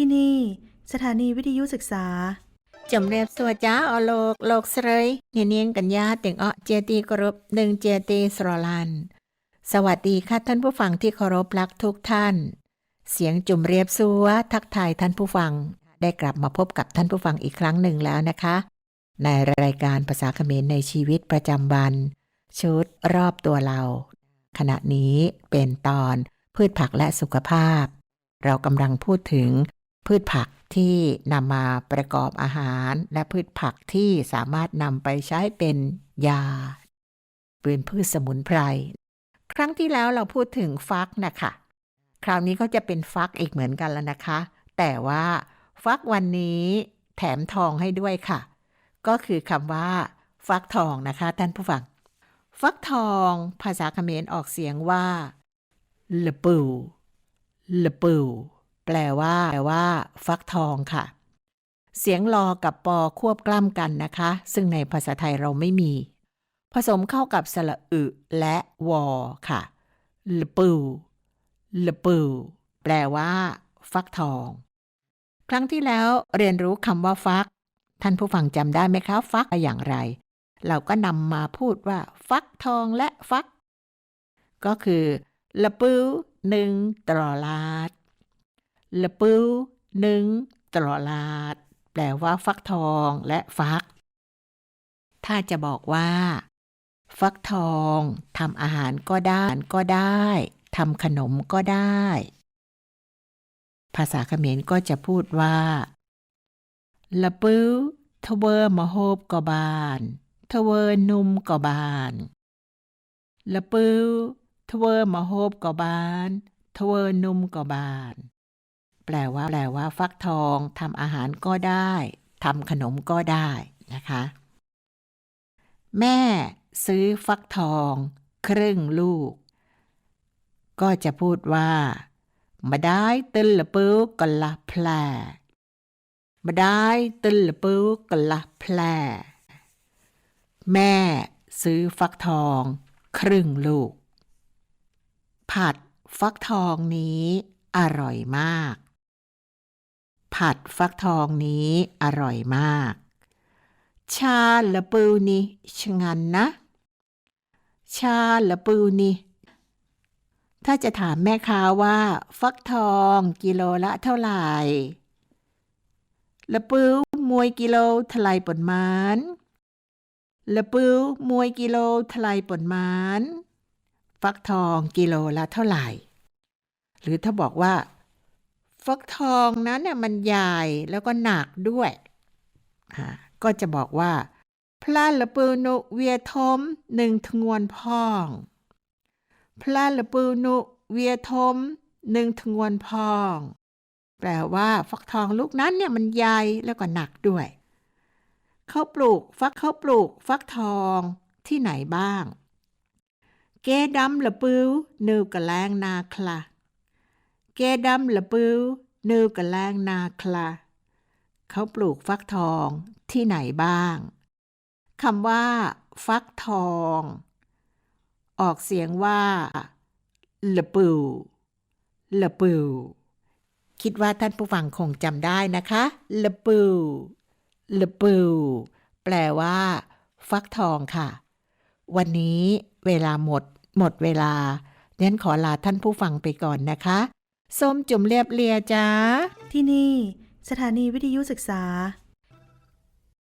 ที่นี่ สถานีวิทยุศึกษาจำเรียบสัวจ้าอโลกโลกเสยเนียนเนียนกันยาเต็งอ้อเจตีกรบหนึ่งเจตีสรลัน สวัสดีค่ะท่านผู้ฟังที่เคารพรักทุกท่าน เสียงจุ่มเรียบสัวทักทายท่านผู้ฟัง ได้กลับมาพบกับท่านผู้ฟังอีกครั้งหนึ่งแล้วนะคะ ในรายการภาษาเขมรในชีวิตประจำวัน ชุดรอบตัวเรา ขณะนี้เป็นตอนพืชผักและสุขภาพ เรากำลังพูดถึง พืชผักที่นำมาประกอบอาหาร และพืชผักที่สามารถนำไปใช้เป็นยาเป็นพืชสมุนไพร ครั้งที่แล้วเราพูดถึงฟักนะคะ คราวนี้ก็จะเป็นฟักอีกเหมือนกันแล้วนะคะ แต่ว่าฟักวันนี้แถมทองให้ด้วยค่ะ ก็คือคำว่า ฟักทองนะคะท่านผู้ฟัง ฟักทองภาษาเขมรออกเสียงว่าลปูลปู แปลว่า แปลว่า ฟักทองค่ะ เสียงรอกับปอควบกล้ำกันนะคะ ซึ่งในภาษาไทยเราไม่มี ผสมเข้ากับสระอึและวอค่ะละปูละปูแปลว่า ฟักทอง ครั้งที่แล้วเรียนรู้คำว่าฟัก ท่านผู้ฟังจำได้ไหมคะฟักอย่างไร เราก็นำมาพูดว่า ฟักทองและฟัก ก็คือละปูหนึ่งตรอลาด ละปูหนึ่งตลอดลาด แปลว่าฟักทองและฟัก ถ้าจะบอกว่า ฟักทองทำอาหารก็ได้ก็ได้ทำขนมก็ได้ ภาษาเขมรก็จะพูดว่าละปูทเวอร์มโฮบก็บานทเวอร์นุ่มก็บานละปูทเวอร์มโฮบก็บานทเวอร์นุ่มก็บาน แปลว่า แปลว่า ฟักทองทำอาหารก็ได้ทำขนมก็ได้นะคะ แม่ซื้อฟักทอง ครึ่งลูก ก็จะพูดว่ามาได้ตึลปูกนละแพลมาได้ตึลปูกนละแพลแม่ซื้อฟักทอง ครึ่งลูก ผัดฟักทองนี้อร่อยมาก ผัดฟักทองนี้อร่อยมาก ชาละปูนี่ชงันนะ ชาละปูนี่ถ้าจะถามแม่ค้าว่า ฟักทองกิโลละเท่าไหร่ละปูมวยกิโลทลายปนมานละปูมวยกิโลทลายปนมาน ฟักทองกิโลละเท่าไหร่ หรือถ้าบอกว่า ฟักทองนั้นเนี่ยมันใหญ่แล้วก็หนักด้วยก็จะบอกว่า พลาละปูนุเวียทมหนึ่งทงวนพอง พลาละปูนุเวียทมหนึ่งทงวนพอง แปลว่าฟักทองลูกนั้นเนี่ยมันใหญ่แล้วก็หนักด้วยเขาปลูกฟักเขาปลูกฟักทองที่ไหนบ้าง เกดำละปืวนิวกะแลงนาคลา เกดำละปืวนิวกะแลงนาคลาเขาปลูกฟักทองที่ไหนบ้างคำว่า ฟักทอง ออกเสียงว่าละปูละปูคิดว่าท่านผู้ฟังคงจำได้นะคะละปูละปูแปลว่า ฟักทองค่ะ วันนี้เวลาหมด หมดเวลาเน้นขอลาท่านผู้ฟังไปก่อนนะคะ ส้มจุ่มเรียบเลียจ้าที่นี่ สถานีวิทยุศึกษา